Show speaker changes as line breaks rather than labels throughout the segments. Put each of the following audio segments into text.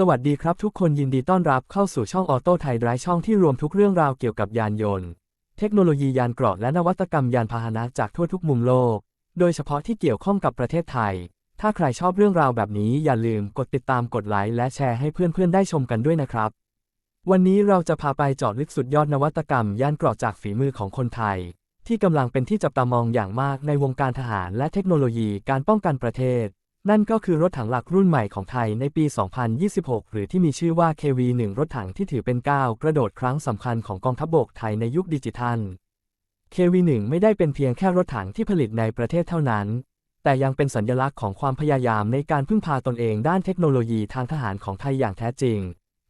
สวัสดีครับทุกคนยินดีต้อนรับเข้าสู่ช่องออโต้ไทยไร้ช่องที่รวมทุกเรื่องราวเกี่ยวกับยานยนต์ เทคโนโลยียานเกราะและนวัตกรรมยานพาหนะจากทั่วทุกมุมโลก โดยเฉพาะที่เกี่ยวข้องกับประเทศไทย ถ้าใครชอบเรื่องราวแบบนี้อย่าลืมกดติดตามกดไลค์และแชร์ให้เพื่อนๆได้ชมกันด้วยนะครับ วันนี้เราจะพาไปเจาะลึกสุดยอดนวัตกรรมยานเกราะจากฝีมือของคนไทย ที่กำลังเป็นที่จับตามองอย่างมากในวงการทหารและเทคโนโลยีการป้องกันประเทศ นั่นก็คือรถถังหลักรุ่นใหม่ของไทยในปี 2026 หรือที่มีชื่อว่า KV1 รถถังที่ถือเป็นก้าวกระโดดครั้งสำคัญของกองทัพบกไทยในยุคดิจิทัล KV1 ไม่ได้เป็นเพียงแค่รถถังที่ผลิตในประเทศเท่านั้น แต่ยังเป็นสัญลักษณ์ของความพยายามในการพึ่งพาตนเองด้านเทคโนโลยีทางทหารของไทยอย่างแท้จริง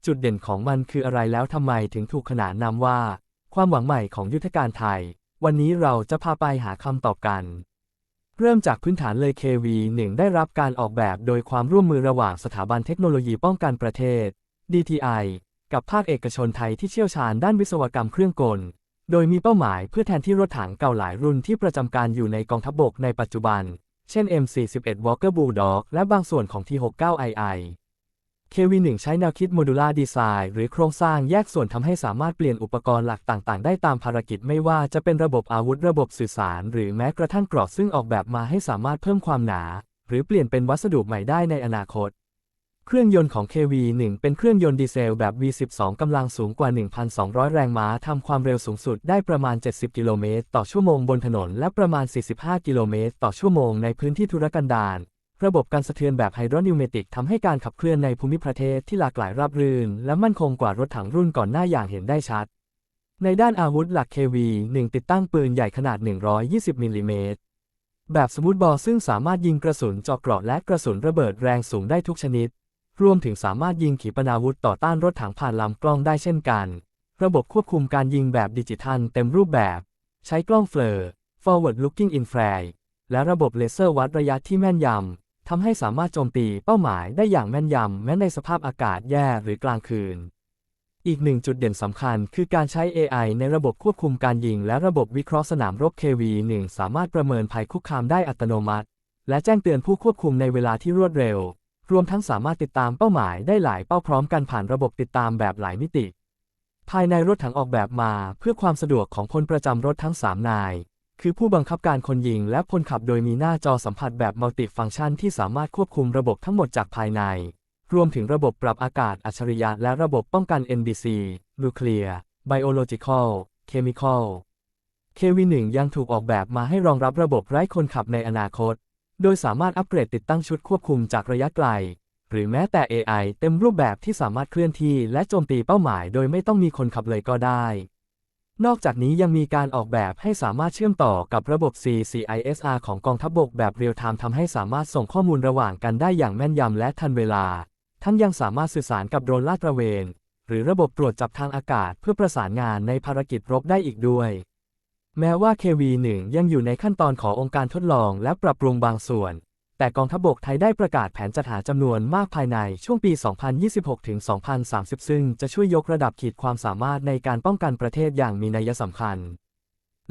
จุดเด่นของมันคืออะไรแล้วทำไมถึงถูกขนานนามว่า ความหวังใหม่ของยุทธการไทย วันนี้เราจะพาไปหาคำตอบกัน เริ่มจากพื้นฐานเลย KV1 ได้รับการออกแบบโดยความร่วมมือระหว่างสถาบันเทคโนโลยีป้องกันประเทศ DTI กับภาคเอกชนไทยที่เชี่ยวชาญด้านวิศวกรรมเครื่องกล โดยมีเป้าหมายเพื่อแทนที่รถถังเก่าหลายรุ่นที่ประจำการอยู่ในกองทัพบกในปัจจุบัน เช่น M41 Walker Bulldog และบางส่วนของ T69II KV1 ใช้แนวคิดโมดูล่าดีไซน์หรือโครงสร้างแยกส่วนทำให้สามารถเปลี่ยนอุปกรณ์หลักต่างๆ ได้ตามภารกิจไม่ว่าจะเป็นระบบอาวุธระบบสื่อสาร หรือแม้กระทั่งกรอบซึ่งออกแบบมาให้สามารถเพิ่มความหนา หรือเปลี่ยนเป็นวัสดุใหม่ได้ในอนาคต เครื่องยนต์ของ KV1 เป็นเครื่องยนต์ดีเซลแบบ V12 กำลังสูงกว่า 1,200 แรงม้าทำความเร็วสูงสุดได้ประมาณ 70 กิโลเมตรต่อชั่วโมงบนถนน และประมาณ 45 กิโลเมตรต่อชั่วโมงในพื้นที่ทุรกันดาร ระบบการสะเทือนแบบไฮดรอนิวเมติกทำให้การขับเคลื่อนในภูมิประเทศที่หลากหลายราบรื่น และมั่นคงกว่ารถถังรุ่นก่อนหน้าอย่างเห็นได้ชัด ในด้านอาวุธหลัก KV1 ติดตั้งปืนใหญ่ขนาด 120มิลลิเมตรแบบสมูทบอลซึ่งสามารถยิงกระสุนเจาะเกราะและกระสุนระเบิดแรงสูงได้ทุกชนิด รวมถึงสามารถยิงขีปนาวุธต่อต้านรถถังผ่านลำกล้องได้เช่นกัน ระบบควบคุมการยิงแบบดิจิทัลเต็มรูปแบบ ใช้กล้องเฟลอร์ forward looking infrared และระบบเลเซอร์วัดระยะที่แม่นยำ ทำให้สามารถโจมตีเป้าหมายได้อย่างแม่นยำแม้ในสภาพอากาศแย่หรือกลางคืน อีกหนึ่งจุดเด่นสำคัญคือการใช้ AI ในระบบควบคุมการยิง และระบบวิเคราะห์สนามรบ KV1 สามารถประเมินภัยคุกคามได้อัตโนมัติ และแจ้งเตือนผู้ควบคุมในเวลาที่รวดเร็ว รวมทั้งสามารถติดตามเป้าหมายได้หลายเป้าพร้อมกันผ่านระบบติดตามแบบหลายมิติ ภายในรถถังออกแบบมาเพื่อความสะดวกของคนประจำรถทั้ง 3 นาย คือผู้บังคับการคนยิงและคนขับโดยมีหน้าจอสัมผัสแบบมัลติฟังก์ชันที่สามารถควบคุมระบบทั้งหมดจากภายใน รวมถึงระบบปรับอากาศอัจฉริยะและระบบป้องกัน NBC Nuclear Biological Chemical KV1 ยังถูกออกแบบมาให้รองรับระบบไร้คนขับในอนาคต โดยสามารถอัปเกรดติดตั้งชุดควบคุมจากระยะไกล หรือแม้แต่ AI เต็มรูปแบบที่สามารถเคลื่อนที่และโจมตีเป้าหมาย โดยไม่ต้องมีคนขับเลยก็ได้ นอกจากนี้ยังมีการออกแบบให้สามารถเชื่อมต่อกับระบบ CCISR ของกองทัพบบกแบบเรียลไทม์ทำให้สามารถส่งข้อมูลระหว่างกันได้อย่างแม่นยำและทันเวลา ทั้งยังสามารถสื่อสารกับโดรนลาดตระเวน หรือระบบตรวจจับทางอากาศเพื่อประสานงานในภารกิจรบได้อีกด้วย แม้ว่า KV1 ยังอยู่ในขั้นตอนขององค์การทดลองและปรับปรุงบางส่วน แต่กองทัพบกไทยได้ประกาศแผนจัดหาจำนวนมากภายในช่วงปี 2026-2030 ซึ่งจะช่วยยกระดับขีดความสามารถในการป้องกันประเทศอย่างมีนัยสำคัญ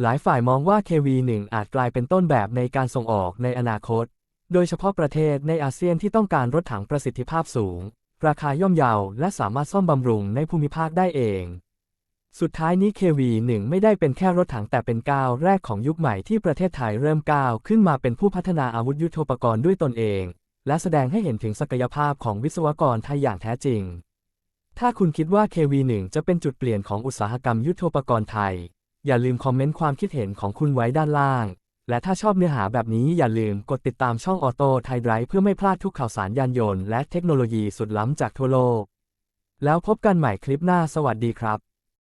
หลายฝ่ายมองว่า KV1 อาจกลายเป็นต้นแบบในการส่งออกในอนาคต โดยเฉพาะประเทศในอาเซียนที่ต้องการรถถังประสิทธิภาพสูง ราคาย่อมเยาและสามารถซ่อมบำรุงในภูมิภาคได้เอง สุดท้ายนี้ KV1 ไม่ได้เป็นแค่รถถังแต่เป็นก้าวแรกของยุคใหม่ที่ประเทศไทยเริ่มก้าวขึ้นมาเป็นผู้พัฒนาอาวุธยุโทโธปกรณ์ด้วยตนเอง และแสดงให้เห็นถึงศักยภาพของวิศวกรไทยอย่างแท้จริง ถ้าคุณคิดว่า KV1 จะเป็นจุดเปลี่ยนของอุตสาหกรรมยุโทโธปกรณ์ไทย อย่าลืมคอมเมนต์ความคิดเห็นของคุณไว้ด้านล่าง และถ้าชอบเนื้อหาแบบนี้อย่าลืมกดติดตามช่องออโต้ไทยไดร์เพื่อไม่พลาดทุกข่าวสารยานยนต์และเทคโนโลยีสุดล้ำจากทั่วโลก แล้วพบกันใหม่คลิปหน้าสวัสดีครับ